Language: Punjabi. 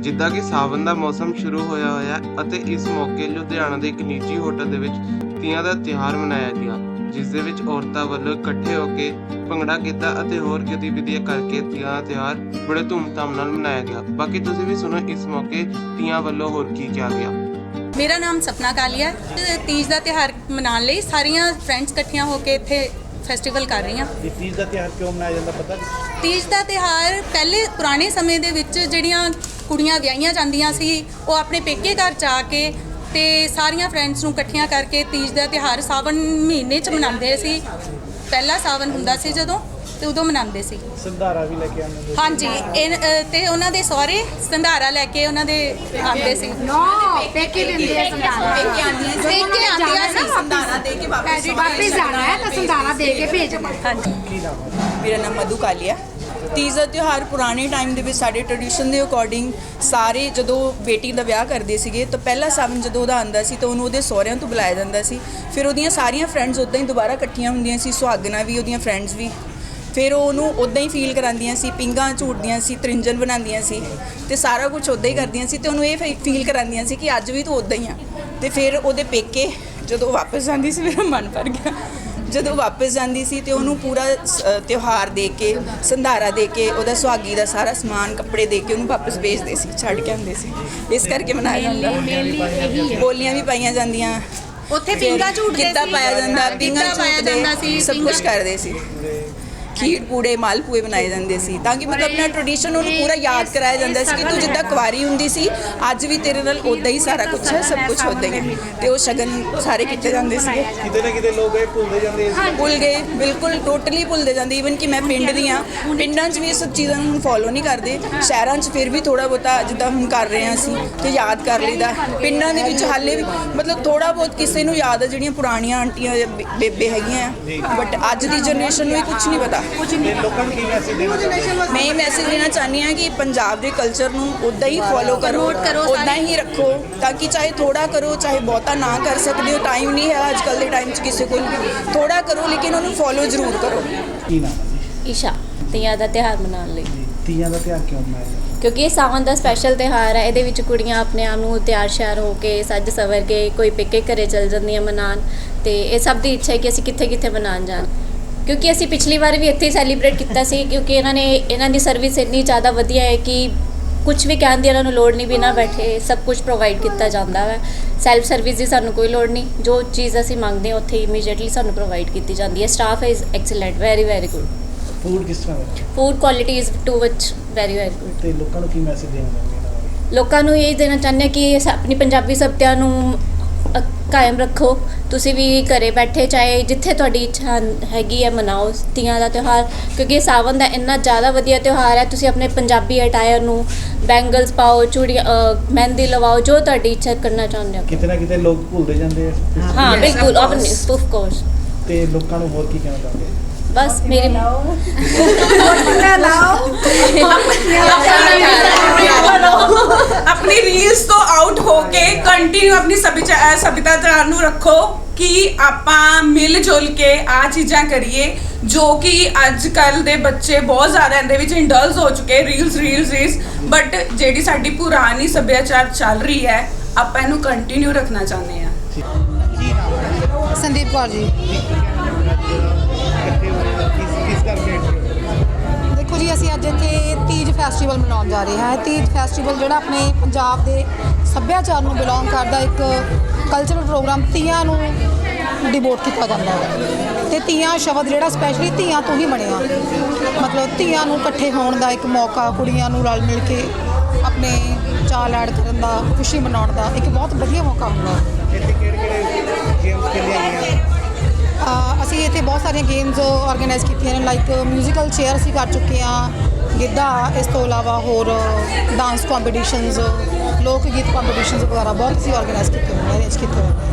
ਜਿੱਦਾਂ ਕਿ ਸਾਵਨ ਦਾ ਮੌਸਮ ਸ਼ੁਰੂ ਹੋਇਆ ਹੋਇਆ ਹੈ ਅਤੇ ਇਸ ਮੌਕੇ ਲੁਧਿਆਣਾ ਦੇ ਇੱਕ ਨਿੱਜੀ ਹੋਟਲ ਦੇ ਵਿੱਚ ਤੀਆਂ ਦਾ ਤਿਉਹਾਰ ਮਨਾਇਆ ਗਿਆ, ਜਿਸ ਦੇ ਵਿੱਚ ਔਰਤਾਂ ਵੱਲੋਂ ਇਕੱਠੇ ਹੋ ਕੇ ਭੰਗੜਾ ਕੀਤਾ ਅਤੇ ਹੋਰ ਗਤੀਵਿਧੀਆਂ ਕਰਕੇ ਤੀਆਂ ਦਾ ਤਿਉਹਾਰ ਬੜੇ ਧੂਮਧਾਮ ਨਾਲ ਮਨਾਇਆ ਗਿਆ। ਬਾਕੀ ਤੁਸੀਂ ਵੀ ਸੁਣੋ, ਇਸ ਮੌਕੇ ਤੀਆਂ ਵੱਲੋਂ ਹੋਰ ਕੀ ਕਿਹਾ ਗਿਆ। ਮੇਰਾ ਨਾਮ ਸਪਨਾ ਕਾਲੀਆ ਤੇ ਤੀਜ ਦਾ ਤਿਉਹਾਰ ਮਨਾਉਣ ਲਈ ਸਾਰੀਆਂ ਫਰੈਂਡਸ ਇਕੱਠੀਆਂ ਹੋ ਕੇ ਇੱਥੇ ਫੈਸਟੀਵਲ ਕਰ ਰਹੀਆਂ ਇਹ ਤੀਜ ਦਾ ਤਿਉਹਾਰ ਕਿਉਂ ਮਨਾਇਆ ਜਾਂਦਾ ਪਤਾ? ਤੀਜ ਦਾ ਤਿਉਹਾਰ ਪਹਿਲੇ ਪੁਰਾਣੇ ਸਮੇਂ ਦੇ ਵਿੱਚ ਜਿਹੜੀਆਂ ਕੁੜੀਆਂ ਵਿਆਹੀਆਂ ਜਾਂਦੀਆਂ ਸੀ ਉਹ ਆਪਣੇ ਪੇਕੇ ਘਰ ਜਾ ਕੇ ਤੇ ਸਾਰੀਆਂ ਫਰੈਂਡਸ ਨੂੰ ਇਕੱਠੀਆਂ ਕਰਕੇ ਤੀਜ ਦਾ ਤਿਉਹਾਰ ਸਾਵਨ ਮਹੀਨੇ 'ਚ ਮਨਾਉਂਦੇ ਸੀ। ਪਹਿਲਾ ਸਾਵਨ ਹੁੰਦਾ ਸੀ ਜਦੋਂ। ਤੇ ਉਦੋਂ ਮਨਾਉਂਦੇ ਸੀ। ਸੰਧਾਰਾ ਵੀ ਲੈ ਕੇ ਆਉਂਦੇ ਨੇ ਹਾਂਜੀ ਇਹ, ਅ, ਤੇ ਉਹਨਾਂ ਦੇ ਸਹੁਰੇ ਸੰਧਾਰਾ ਲੈ ਕੇ ਉਹਨਾਂ ਦੇ ਆਉਂਦੇ ਸੀ। ਨੋ ਪੇਕੇ ਦਿੰਦੇ ਆ ਸੰਧਾਰਾ। ਪੇਕੇ ਆਂਦੀਆਂ ਪੇਕੇ ਆਉਂਦੀਆਂ ਸੀ ਸੰਧਾਰਾ ਦੇ ਕੇ ਵਾਪਸ ਵਾਪਸ ਜਾਣਾ ਹੈ ਤਾਂ ਸੰਧਾਰਾ ਦੇ ਕੇ ਭੇਜਣਾ ਹਾਂਜੀ। ਕੀ ਨਾਮ ਹੈ? ਮੇਰਾ ਨਾਮ ਮਧੂ ਕਾਲੀਆ। ਤੀਜ ਦਾ ਤਿਉਹਾਰ ਪੁਰਾਣੇ ਟਾਈਮ ਦੇ ਵਿੱਚ ਸਾਡੇ ਟ੍ਰੈਡੀਸ਼ਨ ਦੇ ਅਕੋਰਡਿੰਗ ਸਾਰੇ ਜਦੋਂ ਬੇਟੀ ਦਾ ਵਿਆਹ ਕਰਦੇ ਸੀਗੇ ਤਾਂ ਪਹਿਲਾ ਸਾਵਨ ਜਦੋਂ ਉਹਦਾ ਆਂਦਾ ਸੀ ਤਾਂ ਉਹਨੂੰ ਉਹਦੇ ਸਹੁਰਿਆਂ ਤੋਂ ਬੁਲਾਇਆ ਜਾਂਦਾ ਸੀ। ਫਿਰ ਉਹਦੀਆਂ ਸਾਰੀਆਂ ਫਰੈਂਡਸ ਉਦਾਂ ਹੀ ਦੁਬਾਰਾ ਇਕੱਠੀਆਂ ਹੁੰਦੀਆਂ ਸੀ ਸੁਹਾਗਣਾ ਵੀ ਉਹਦੀਆਂ ਫਰੈਂਡਸ ਵੀ। ਫਿਰ ਉਹ ਉਹਨੂੰ ਉਦਾਂ ਹੀ ਫੀਲ ਕਰਾਉਂਦੀਆਂ ਸੀ ਪਿੰਗਾਂ ਝੂਟਦੀਆਂ ਸੀ ਤ੍ਰਿੰਜਨ ਬਣਾਉਂਦੀਆਂ ਸੀ ਤੇ ਸਾਰਾ ਕੁਝ ਉਦਾਂ ਹੀ ਕਰਦੀਆਂ ਸੀ ਤੇ ਉਹਨੂੰ ਇਹ ਫੀਲ ਕਰਾਉਂਦੀਆਂ ਸੀ ਕਿ ਅੱਜ ਵੀ ਤੂੰ ਉਦਾਂ ਹੀ ਆ। ਤੇ ਫਿਰ ਉਹਦੇ ਪੇਕੇ ਜਦੋਂ ਵਾਪਸ ਜਾਂਦੀ ਸੀ ਮੇਰਾ ਮਨ ਭਰ ਗਿਆ। ਜਦੋਂ ਵਾਪਸ ਜਾਂਦੀ ਸੀ ਤੇ ਉਹਨੂੰ ਪੂਰਾ ਤਿਉਹਾਰ ਦੇ ਕੇ ਸੰਧਾਰਾ ਦੇ ਕੇ ਉਹਦਾ ਸੁਹਾਗੀ ਦਾ ਸਾਰਾ ਸਮਾਨ ਕੱਪੜੇ ਦੇ ਕੇ ਉਹਨੂੰ ਵਾਪਸ ਭੇਜਦੇ ਸੀ ਛੱਡ ਕੇ ਆਉਂਦੇ ਸੀ। ਇਸ ਕਰਕੇ ਮਨਾਇਆ ਜਾਂਦਾ। ਬੋਲੀਆਂ ਵੀ ਪਾਈਆਂ ਜਾਂਦੀਆਂ। ਉੱਥੇ ਪਿੰਗਾ ਝੂਟਦੇ ਸੀ। ਪਾਇਆ ਜਾਂਦਾ ਪਿੰਗਾ ਗਿੱਧਾ ਪਾਇਆ ਜਾਂਦਾ ਸੀ ਝੂਟਦੇ ਸਭ ਕੁਝ ਪਿੰਗਾ- ਕਰਦੇ ਸੀ। ਖੀਰ ਪੂੜੇ ਮਾਲਪੂਏ ਬਣਾਏ ਜਾਂਦੇ ਸੀ ਤਾਂ ਕਿ ਮਤਲਬ ਆਪਣਾ ਟ੍ਰੈਡੀਸ਼ਨ ਉਹਨੂੰ ਪੂਰਾ ਯਾਦ ਕਰਾਇਆ ਜਾਂਦਾ ਸੀ ਕਿ ਤੂੰ ਜਿੱਦਾਂ ਕੁਵਾਰੀ ਹੁੰਦੀ ਸੀ ਅੱਜ ਵੀ ਤੇਰੇ ਨਾਲ ਉਦਾਂ ਹੀ ਸਾਰਾ ਕੁਝ ਹੈ ਸਭ ਕੁਝ ਉਦਾਂ ਹੀ ਹੈ। ਤੇ ਉਹ ਸ਼ਗਨ ਸਾਰੇ ਕੀਤੇ ਜਾਂਦੇ ਸੀ ਕਿਤੇ ਨਾ ਕਿਤੇ ਲੋਕ ਇਹ ਭੁੱਲਦੇ ਜਾਂਦੇ ਇਸ ਭੁੱਲ ਗਏ ਬਿਲਕੁਲ ਟੋਟਲੀ ਭੁੱਲਦੇ ਜਾਂਦੇ ਈਵਨ ਕਿ ਮੈਂ ਪਿੰਡ ਦੀ ਆ ਪਿੰਡਾਂ 'ਚ ਵੀ ਇਹ ਸਭ ਚੀਜ਼ਾਂ ਨੂੰ ਫੋਲੋ ਨਹੀਂ ਕਰਦੇ ਸ਼ਹਿਰਾਂ 'ਚ ਫਿਰ ਵੀ ਥੋੜਾ ਬਹੁਤਾ ਜਿੱਦਾਂ ਹੁਣ ਕਰ ਰਹੇ ਹਾਂ ਅਸੀਂ ਤੇ ਯਾਦ ਕਰ ਲਈਦਾ। ਪਿੰਡਾਂ ਦੇ ਵਿੱਚ ਹਾਲੇ ਵੀ ਮਤਲਬ ਥੋੜਾ ਬਹੁਤ ਕਿਸੇ ਨੂੰ ਯਾਦ ਆ ਜਿਹੜੀਆਂ ਪੁਰਾਣੀਆਂ ਆਂਟੀਆਂ ਜਾਂ ਬੇ- ਬੇਬੇ ਹੈਗੀਆਂ ਬਟ ਅੱਜ ਦੀ ਜਨਰੇਸ਼ਨ ਨੂੰ ਇਹ ਕੁਝ ਨਹੀਂ ਪਤਾ। ਤੇ ਲੋਕਾਂ ਨੂੰ ਕੀ ਮੈਸੇਜ ਦੇਣਾ ਚਾਹੁੰਦੇ ਹੋ? ਮੈਂ ਇਹ ਮੈਸੇਜ ਦੇਣਾ ਚਾਹੁੰਦੀ ਹਾਂ ਕਿ ਪੰਜਾਬ ਦੇ ਕਲਚਰ ਨੂੰ ਉਦਾਂ ਹੀ ਫੋਲੋ ਕਰੋ ਉਦਾਂ। ਹੀ ਰੱਖੋ ਤਾਂ ਕਿ ਚਾਹੇ ਥੋੜਾ ਕਰੋ ਚਾਹੇ ਬਹੁਤਾ ਨਾ ਕਰ ਸਕਦੇ ਹੋ ਟਾਈਮ ਨਹੀਂ ਹੈ ਅੱਜ ਕੱਲ ਦੇ ਟਾਈਮ 'ਚ ਕਿਸੇ ਕੋਲ ਵੀ ਥੋੜਾ ਕਰੋ ਲੇਕਿਨ ਉਹਨੂੰ ਫੋਲੋ ਜ਼ਰੂਰ ਕਰੋ ਕੀ ਨਾਮ ਹੈ? ਈਸ਼ਾ ਤੀਆਂ ਦਾ ਤਿਉਹਾਰ ਮਨਾਉਣ ਲਈ ਤੀਆਂ ਦਾ ਤਿਉਹਾਰ ਕਿਉਂ ਮਨਾਇਆ ਜਾਂਦਾ ਕਿਉਂਕਿ ਇਹ ਸਾਵਨ ਦਾ ਸਪੈਸ਼ਲ ਤਿਉਹਾਰ ਹੈ ਇਹਦੇ ਵਿੱਚ ਕੁੜੀਆਂ ਆਪਣੇ ਆਪ ਨੂੰ ਤਿਆਰ ਸ਼ਿਆਰ ਹੋ ਕੇ ਸੱਜ ਸਵਰ ਕੇ ਕੋਈ ਪੇਕੇ ਘਰੇ ਚਲ ਜਾਂਦੀਆਂ ਮਨਾਉਣ ਤੇ ਇਹ ਸਭ ਦੀ ਇੱਛਾ ਹੈ ਕਿ ਅਸੀਂ ਕਿੱਥੇ ਕਿੱਥੇ ਮਨਾਉਣ ਜਾਣ ਕਿਉਂਕਿ ਅਸੀਂ ਪਿਛਲੀ ਵਾਰ ਵੀ ਇੱਥੇ ਹੀ ਸੈਲੀਬ੍ਰੇਟ ਕੀਤਾ ਸੀ ਕਿਉਂਕਿ ਇਹਨਾਂ ਨੇ ਇਹਨਾਂ ਦੀ ਸਰਵਿਸ ਇੰਨੀ ਜ਼ਿਆਦਾ ਵਧੀਆ ਹੈ ਕਿ ਕੁਝ ਵੀ ਕਹਿਣ ਦੀ ਇਹਨਾਂ ਨੂੰ ਲੋੜ ਨਹੀਂ ਬਿਨਾਂ ਬੈਠੇ ਸਭ ਕੁਝ ਪ੍ਰੋਵਾਈਡ ਕੀਤਾ ਜਾਂਦਾ ਹੈ। ਸੈਲਫ ਸਰਵਿਸ ਦੀ ਸਾਨੂੰ ਕੋਈ ਲੋੜ ਨਹੀਂ ਜੋ ਚੀਜ਼ ਅਸੀਂ ਮੰਗਦੇ ਹਾਂ ਉੱਥੇ ਇਮੀਡੀਏਟਲੀ ਸਾਨੂੰ ਪ੍ਰੋਵਾਈਡ ਕੀਤੀ ਜਾਂਦੀ ਹੈ। Staff is excellent very very good food ਕਿਸ ਤਰ੍ਹਾਂ ਦਾ? Food quality is too much very very good ਤੇ ਲੋਕਾਂ ਨੂੰ ਕੀ ਮੈਸੇਜ ਦੇਣਾ ਚਾਹੁੰਦੇ ਬਾਰੇ? ਲੋਕਾਂ ਨੂੰ ਇਹ ਦੇਣਾ ਚਾਹੁੰਦੇ ਹਾਂ ਕਿ ਸ- ਆਪਣੀ ਪੰਜਾਬੀ ਸੱਭਿਅਤਾ ਨੂੰ ਕਾਇਮ ਰੱਖੋ। ਤੁਸੀਂ ਵੀ ਘਰੇ ਬੈਠੇ ਚਾਹੇ ਜਿੱਥੇ ਤੁਹਾਡੀ ਇੱਛਾ ਹੈਗੀ ਹੈ ਮਨਾਓ ਤੀਆਂ ਦਾ ਤਿਉਹਾਰ ਕਿਉਂਕਿ ਸਾਵਨ ਦਾ ਇੰਨਾ ਜ਼ਿਆਦਾ ਵਧੀਆ ਤਿਉਹਾਰ ਹੈ। ਤੁਸੀਂ ਆਪਣੇ ਪੰਜਾਬੀ ਅਟਾਇਰ ਨੂੰ ਬੈਂਗਲਸ ਪਾਓ ਚੂੜੀਆਂ ਮਹਿੰਦੀ ਲਵਾਓ ਜੋ ਤੁਹਾਡੀ ਇੱਛਾ ਕਰਨਾ ਚਾਹੁੰਦੇ ਹੋ। ਕਿਤੇ ਨਾ ਕਿਤੇ ਲੋਕ ਭੁੱਲਦੇ ਜਾਂਦੇ ਆ। ਇਸ- ਹਾਂ ਬਿਲਕੁਲ ਆਫ ਕੋਰਸ ਤੇ ਲੋਕਾਂ ਨੂੰ ਹੋਰ ਕੀ ਕਹਿਣਾ ਚਾਹੁੰਦੇ ਆ? ਬਸ ਮੇਰੀ ਆਪਣੀ ਰੀਲਸ ਤੋਂ ਆਊਟ ਹੋ ਕੇ ਕੰਟੀਨਿਊ ਆਪਣੀ ਸਭਿਆਚਾਰ ਸਭਿਆਚਾਰ ਨੂੰ ਰੱਖੋ ਕਿ ਆਪਾਂ ਮਿਲ ਜੁਲ ਕੇ ਆ ਚੀਜ਼ਾਂ ਕਰੀਏ, ਜੋ ਕਿ ਅੱਜ ਕੱਲ ਦੇ ਬੱਚੇ ਬਹੁਤ ਜ਼ਿਆਦਾ ਇਹਦੇ ਵਿੱਚ ਇੰਡਲਸ ਹੋ ਚੁੱਕੇ ਰੀਲਸ ਰੀਲਸ ਰੀਲਸ ਬਟ ਜਿਹੜੀ ਸਾਡੀ ਪੁਰਾਣੀ ਸਭਿਆਚਾਰ ਚੱਲ ਰਹੀ ਹੈ, ਆਪਾਂ ਇਹਨੂੰ ਕੰਟੀਨਿਊ ਰੱਖਣਾ ਚਾਹੁੰਦੇ ਹਾਂ। ਸੰਦੀਪ ਕੌਰ ਜੀ। ਦੇਖੋ ਜੀ, ਅਸੀਂ ਅੱਜ ਇੱਥੇ ਤੀਜ ਫੈਸਟੀਵਲ ਮਨਾਉਣ ਜਾ ਰਹੇ ਹਾਂ। ਤੀਜ ਫੈਸਟੀਵਲ ਜਿਹੜਾ ਆਪਣੇ ਪੰਜਾਬ ਦੇ ਸੱਭਿਆਚਾਰ ਨੂੰ ਬਿਲੋਂਗ ਕਰਦਾ ਇੱਕ ਕਲਚਰਲ ਪ੍ਰੋਗਰਾਮ ਤੀਆਂ ਨੂੰ ਡਿਵੋਟ ਕੀਤਾ ਜਾਂਦਾ ਹੈ। ਤੇ ਤੀਆਂ ਸ਼ਬਦ ਜਿਹੜਾ ਸਪੈਸ਼ਲੀ ਤੀਆਂ ਤੋਂ ਹੀ ਬਣਿਆ ਮਤਲਬ ਤੀਆਂ ਨੂੰ ਇਕੱਠੇ ਹੋਣ ਦਾ ਇੱਕ ਮੌਕਾ ਕੁੜੀਆਂ ਨੂੰ ਰਲ ਮਿਲ ਕੇ ਆਪਣੇ ਚਾਅ ਐਡ ਕਰਨ ਦਾ ਖੁਸ਼ੀ ਮਨਾਉਣ ਦਾ ਇੱਕ ਬਹੁਤ ਵਧੀਆ ਮੌਕਾ ਹੁੰਦਾ ਹੈ। ਇੱਥੇ ਕਿਹੜੇ ਕਿਹੜੇ ਗੇਮਸ ਖੇਲੀਆਂ ਗਈਆਂ? ਅ, ਅਸੀਂ ਇੱਥੇ ਬਹੁਤ ਸਾਰੀਆਂ ਗੇਮਸ ਆਰਗੇਨਾਈਜ਼ ਕੀਤੀਆਂ ਨੇ ਲਾਈਕ ਮਿਊਜ਼ੀਕਲ ਚੇਅਰ ਅਸੀਂ ਕਰ ਚੁੱਕੇ ਹਾਂ। ਗਿੱਧਾ, ਇਸ ਤੋਂ ਇਲਾਵਾ ਹੋਰ ਡਾਂਸ ਕੰਪੀਟੀਸ਼ਨਸ ਲੋਕ ਗੀਤ ਕੰਪੀਟੀਸ਼ਨਸ ਵਗੈਰਾ ਬਹੁਤ ਅਸੀਂ ਆਰਗੇਨਾਈਜ਼ ਕੀਤੇ ਹੋਏ ਨੇ ਅਰੇਂਜ ਕੀਤੇ ਹੋਏ